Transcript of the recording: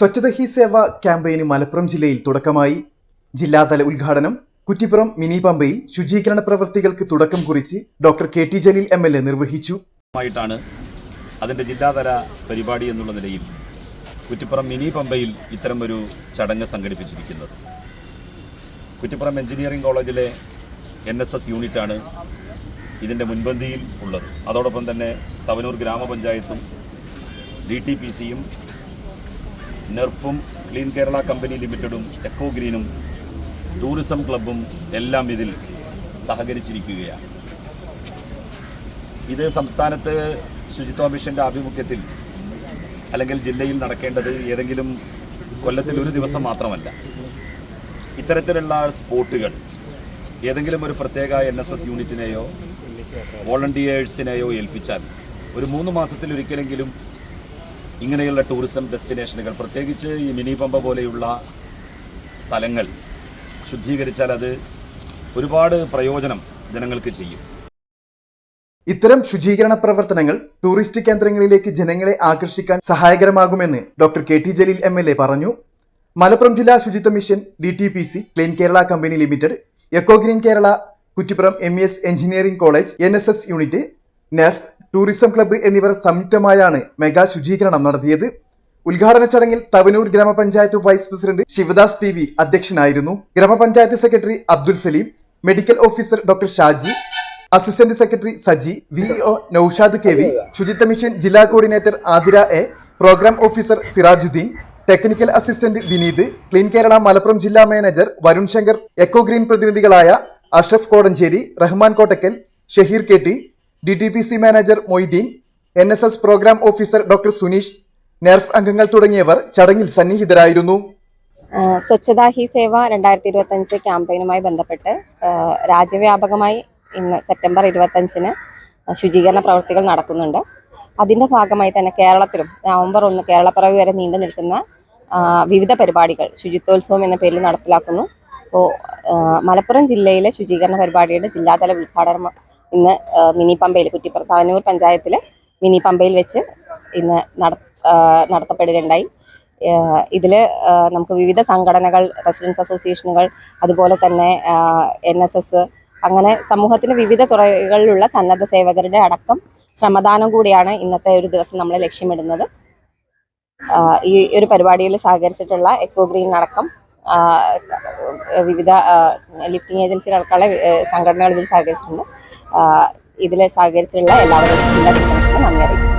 സ്വച്ഛത ഹി സേവ ക്യാമ്പയിന് മലപ്പുറം ജില്ലയിൽ തുടക്കമായി. ജില്ലാതല ഉദ്ഘാടനം കുറ്റിപ്പുറം മിനി പമ്പയിൽ ശുചീകരണ പ്രവൃത്തികൾക്ക് തുടക്കം കുറിച്ച് doctor K T Jaleel M L A നിർവഹിച്ചു. ആയിട്ടാണ് അതിന്റെ ജില്ലാതല പരിപാടി എന്നുള്ള നിലയിൽ കുറ്റിപ്പുറം മിനി പമ്പയിൽ ഇത്തരമൊരു ചടങ്ങ് സംഘടിപ്പിച്ചിരിക്കുന്നത്. കുറ്റിപ്പുറം എഞ്ചിനീയറിംഗ് കോളേജിലെ എൻ എസ് എസ് യൂണിറ്റാണ് ഇതിന്റെ മുൻപന്തിയിൽ ഉള്ളത്. അതോടൊപ്പം തന്നെ തവനൂർ ഗ്രാമപഞ്ചായത്തും ഡി ടി പി സിയും നെർഫും ക്ലീൻ കേരള കമ്പനി ലിമിറ്റഡും എക്കോ ഗ്രീനും ടൂറിസം ക്ലബും എല്ലാം ഇതിൽ സഹകരിച്ചിരിക്കുകയാണ്. ഇത് സംസ്ഥാനത്ത് ശുചിത്വ മിഷന്റെ ആഭിമുഖ്യത്തിൽ അല്ലെങ്കിൽ ജില്ലയിൽ നടക്കേണ്ടത് ഏതെങ്കിലും കൊല്ലത്തിൽ ഒരു ദിവസം മാത്രമല്ല. ഇത്തരത്തിലുള്ള സ്പോട്ടുകൾ ഏതെങ്കിലും ഒരു പ്രത്യേക എൻ എസ് എസ് യൂണിറ്റിനെയോ വോളണ്ടിയേഴ്സിനെയോ ഏൽപ്പിച്ചാൽ ഒരു മൂന്ന് മാസത്തിൽ ഒരിക്കലെങ്കിലും ഇങ്ങനെയുള്ള ടൂറിസം ഡെസ്റ്റിനേഷനുകൾ. പ്രത്യേകിച്ച് ഈ മിനി പമ്പ പോലെയുള്ള സ്ഥലങ്ങൾ ശുദ്ധീകരിച്ചാൽ അത് ഒരുപാട് പ്രയോജനം ജനങ്ങൾക്ക് ചെയ്യും. ഇത്തരം ശുചീകരണ പ്രവർത്തനങ്ങൾ ടൂറിസ്റ്റ് കേന്ദ്രങ്ങളിലേക്ക് ജനങ്ങളെ ആകർഷിക്കാൻ സഹായകരമാകുമെന്ന് doctor K T Jaleel M L A പറഞ്ഞു. മലപ്പുറം ജില്ലാ ശുചിത്വ mission D T P C clean Kerala company limited eco green Kerala Kuttippuram M S engineering college N S S unit നെഫ് tourism club എന്നിവർ സംയുക്തമായാണ് mega ശുചീകരണം നടത്തിയത്. ഉദ്ഘാടന ചടങ്ങിൽ തവനൂർ ഗ്രാമപഞ്ചായത്ത് vice president Shivadas T V അധ്യക്ഷനായിരുന്നു. ഗ്രാമപഞ്ചായത്ത് secretary Abdul Saleem medical officer doctor Shaji assistant secretary Saji VEO Noushad K V ശുചിത്വ മിഷൻ ജില്ലാ coordinator Athira A programme officer Sirajuddin technical assistant Vineeth clean Kerala Malappuram ജില്ലാ manager Varun Shankar eco green പ്രതിനിധികളായ Ashraf Kodanchery Rahman Kottakkal Shaheer K T D T P C manager Moideen N S S programme officer doctor Suneesh nerf അംഗങ്ങൾ തുടങ്ങിയവർ ചടങ്ങിൽ സന്നിഹിതരായിരുന്നു. സ്വച്ഛതാ ഹി സേവ രണ്ടായിരത്തി ഇരുപത്തഞ്ച് ക്യാമ്പയിനുമായി ബന്ധപ്പെട്ട് രാജ്യവ്യാപകമായി ഇന്ന് സെപ്റ്റംബർ ഇരുപത്തഞ്ചിന് ശുചീകരണ പ്രവൃത്തികൾ നടക്കുന്നുണ്ട്. അതിന്റെ ഭാഗമായി തന്നെ കേരളത്തിലും നവംബർ ഒന്ന് കേരളപ്പിറവി വരെ നീണ്ടു നിൽക്കുന്ന വിവിധ പരിപാടികൾ ശുചിത്വോത്സവം എന്ന പേരിൽ നടപ്പിലാക്കുന്നു. അപ്പോൾ മലപ്പുറം ജില്ലയിലെ ശുചീകരണ പരിപാടിയുടെ ജില്ലാതല ഉദ്ഘാടനം ഇന്ന് മിനി പമ്പയിൽ കുറ്റിപ്പുറം താനൂർ പഞ്ചായത്തിലെ മിനി പമ്പയിൽ വെച്ച് ഇന്ന് നട നടത്തപ്പെടുകയുണ്ടായി. ഇതിൽ നമുക്ക് വിവിധ സംഘടനകൾ റെസിഡൻസ് അസോസിയേഷനുകൾ അതുപോലെ തന്നെ എൻ എസ് എസ് അങ്ങനെ സമൂഹത്തിന് വിവിധ തുറകളിലുള്ള സന്നദ്ധ സേവകരുടെ അടക്കം ശ്രമദാനം കൂടിയാണ് ഇന്നത്തെ ഒരു ദിവസം നമ്മൾ ലക്ഷ്യമിടുന്നത്. ഈ ഒരു പരിപാടിയിൽ സഹകരിച്ചിട്ടുള്ള എക്കോ ഗ്രീൻ അടക്കം വിവിധ ലിഫ്റ്റിംഗ് ഏജൻസികളടക്കമുള്ള സംഘടനകൾ ഇതിൽ സഹകരിച്ചിട്ടുണ്ട്. ഇതിൽ സഹകരിച്ചിട്ടുള്ള എല്ലാവരും നന്ദി അറിയിക്കുന്നു.